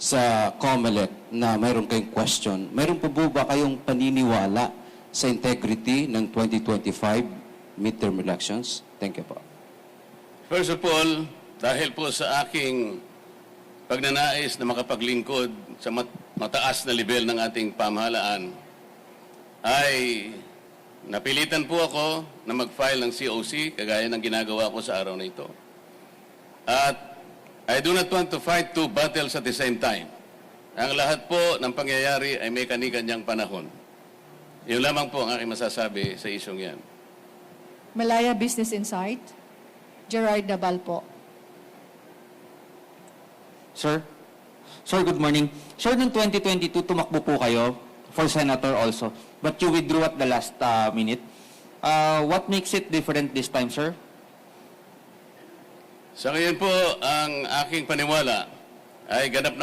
sa COMELEC na mayroon kayong question. Mayroon po po ba kayong paniniwala sa integrity ng 2025 midterm elections? Thank you po. First of all, dahil po sa aking pagnanais na makapaglingkod sa mat- mataas na level ng ating pamahalaan, ay napilitan po ako na mag-file ng COC, kagaya ng ginagawa ko sa araw na ito. At I do not want to fight two battles at the same time. Ang lahat po ng pangyayari ay may kani-kanyang panahon. Yun lamang po ang aking masasabi sa isyong yan. Malaya Business Insight. Gerard Nabal po. Sir? Sir, good morning. Sir, noong 2022, tumakbo po kayo for senator also, but you withdrew at the last uh, minute. Uh, what makes it different this time, sir? Sa ngayon po, ang aking paniwala ay ganap na